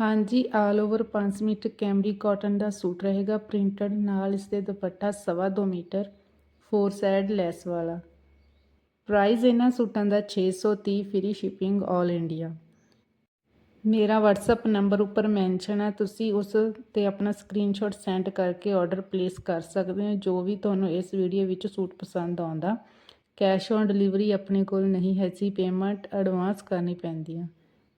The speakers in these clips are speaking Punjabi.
ਹਾਂਜੀ all over 5 metre Camry cotton ਦਾ ਸੂਟ ਰਹੇਗਾ, ਪ੍ਰਿੰਟਡ ਨਾਲ ਇਸ ਦੇ ਦੁਪੱਟਾ ਸਵਾ ਦੋ ਮੀਟਰ ਫੋਰ ਸਾਈਡ ਲੈਸ ਵਾਲਾ। ਪ੍ਰਾਈਸ ਇਹਨਾਂ ਸੂਟਾਂ ਦਾ 630 ਫ੍ਰੀ ਸ਼ਿਪਿੰਗ 올 ਇੰਡੀਆ ਮੇਰਾ WhatsApp ਨੰਬਰ ਉੱਪਰ ਮੈਂਸ਼ਨ ਹੈ, ਤੁਸੀਂ ਉਸ ਤੇ ਆਪਣਾ ਸਕਰੀਨਸ਼ਾਟ ਸੈਂਡ ਕਰਕੇ ਆਰਡਰ ਪਲੇਸ ਕਰ ਸਕਦੇ ਹੋ, ਜੋ ਵੀ ਤੁਹਾਨੂੰ ਇਸ ਵੀਡੀਓ ਵਿੱਚ ਸੂਟ ਪਸੰਦ ਆਉਂਦਾ। ਕੈਸ਼ ਔਨ ਡਿਲੀਵਰੀ ਆਪਣੇ ਕੋਲ ਨਹੀਂ ਹੈ ਸੀ ਪੇਮੈਂਟ ਐਡਵਾਂਸ ਕਰਨੀ ਪੈਂਦੀ ਹੈ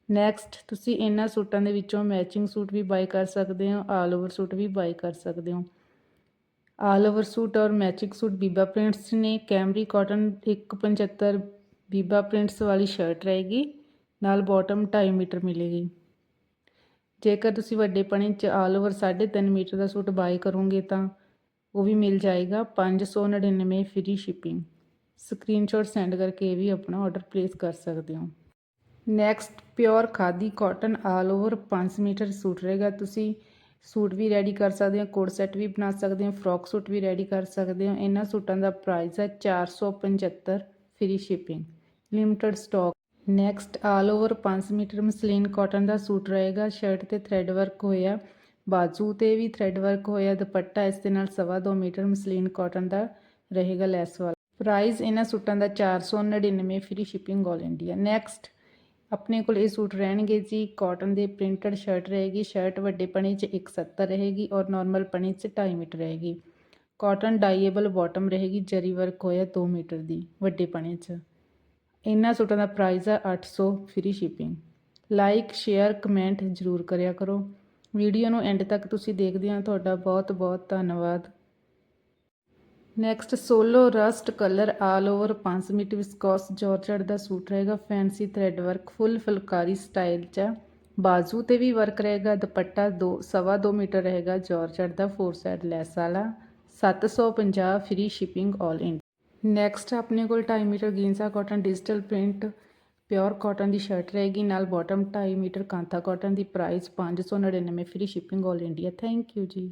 ਨੈਕਸਟ ਤੁਸੀਂ ਇਹਨਾਂ ਸੂਟਾਂ ਦੇ ਵਿੱਚੋਂ ਮੈਚਿੰਗ ਸੂਟ ਵੀ ਬਾਈ ਕਰ ਸਕਦੇ ਹੋ ਆਲ ਓਵਰ ਸੂਟ ਵੀ ਬਾਈ ਕਰ ਸਕਦੇ ਹੋ। ਆਲ ਓਵਰ ਸੂਟ ਔਰ ਮੈਚਿੰਗ ਸੂਟ ਬੀਬਾ ਪ੍ਰਿੰਟਸ ਨੇ ਕੈਮਰੀ ਕਾਟਨ 175 ਬੀਬਾ ਪ੍ਰਿੰਟਸ ਵਾਲੀ ਸ਼ਰਟ ਰਹੇਗੀ, ਨਾਲ ਬਾਟਮ 2.5 ਮੀਟਰ ਮਿਲੇਗੀ। ਜੇਕਰ ਤੁਸੀਂ ਵੱਡੇ ਪਣੇ 'ਚ ਆਲ ਓਵਰ 3.5 ਮੀਟਰ ਦਾ ਸੂਟ ਬਾਈ ਕਰੋਗੇ ਤਾਂ ਉਹ ਵੀ ਮਿਲ ਜਾਏਗਾ 599 ਫ੍ਰੀ ਸ਼ਿਪਿੰਗ ਸਕਰੀਨਸ਼ਾਟ ਸੈਂਡ ਕਰਕੇ ਇਹ ਵੀ ਆਪਣਾ ਆਰਡਰ ਪਲੇਸ ਕਰ ਸਕਦੇ ਹੋ। Next pure khadi cotton all over 5 meter suit ਰਹੇਗਾ। ਤੁਸੀਂ ਸੂਟ ਵੀ ਰੈਡੀ ਕਰ ਸਕਦੇ ਹੋ ਕੋਡ ਸੈੱਟ ਵੀ ਬਣਾ ਸਕਦੇ ਹੋ, ਫਰੋਕ ਸੂਟ ਵੀ ਰੈਡੀ ਕਰ ਸਕਦੇ ਹੋ। ਇਹਨਾਂ ਸੂਟਾਂ ਦਾ ਪ੍ਰਾਈਸ ਹੈ 475 free shipping limited stock next all over 5 meter muslin cotton ਦਾ ਸੂਟ ਰਹੇਗਾ। ਸ਼ਰਟ ਤੇ ਥ੍ਰੈਡ ਵਰਕ ਹੋਇਆ, ਬਾਜੂ ਤੇ ਵੀ ਥ੍ਰੈਡ ਵਰਕ ਹੋਇਆ, ਦੁਪੱਟਾ ਇਸ ਦੇ ਨਾਲ ਸਵਾ ਦੋ ਮੀਟਰ ਮਸਲੀਨ ਕਾਟਨ ਦਾ ਰਹੇਗਾ ਲੈਸ ਵਾਲਾ। ਪ੍ਰਾਈਸ ਇਹਨਾਂ ਸੂਟਾਂ ਦਾ 499 free shipping all India next ਆਪਣੇ ਕੋਲ ਇਹ ਸੂਟ ਰਹਿਣਗੇ ਜੀ ਕਾਟਨ ਦੇ ਪ੍ਰਿੰਟਡ ਸ਼ਰਟ ਰਹੇਗੀ ਸ਼ਰਟ ਵੱਡੇ ਪਣੇ 'ਚ 170 ਰਹੇਗੀ ਔਰ ਨਾਰਮਲ ਪਣੇ 'ਚ 2.5 ਮੀਟਰ ਰਹੇਗੀ। ਕਾਟਨ ਡਾਈਏਬਲ ਬਾਟਮ ਰਹੇਗੀ, ਜਰੀ ਵਰਕ ਹੋਇਆ 2 ਮੀਟਰ ਦੀ, ਵੱਡੇ ਪਣੇ 'ਚ। ਇਹਨਾਂ ਸੂਟਾਂ ਦਾ ਪ੍ਰਾਈਸ ਆ 800 free shipping like share comment ਜ਼ਰੂਰ ਕਰਿਆ ਕਰੋ। ਵੀਡੀਓ ਨੂੰ ਐਂਡ ਤੱਕ ਤੁਸੀਂ ਦੇਖਦੇ ਹੋ। ਤੁਹਾਡਾ ਬਹੁਤ ਬਹੁਤ ਧੰਨਵਾਦ। Next solo rust colour all over 5 meter viscose georgette ਦਾ ਸੂਟ ਰਹੇਗਾ fancy thread work full phulkari style 'ਚ। ਬਾਜ਼ੂ ਤੇ ਵੀ ਵਰਕ ਰਹੇਗਾ, ਦੁਪੱਟਾ 2 ਸਵਾ 2 ਮੀਟਰ ਰਹੇਗਾ ਜਾਰਜਟ ਦਾ ਫੋਰ ਸਾਈਡ ਲੈਸ ਵਾਲਾ। 750 ਫ੍ਰੀ ਸ਼ਿਪਿੰਗ 올 ਇੰਡੀਆ ਨੈਕਸਟ ਆਪਣੇ ਕੋਲ 2.5 metre ਗੀਨਸਾ cotton digital print pure cotton ਦੀ ਸ਼ਰਟ ਰਹੇਗੀ, ਨਾਲ bottom 2.5 metre kantha cotton the price 599 free shipping 올 India thank you ji.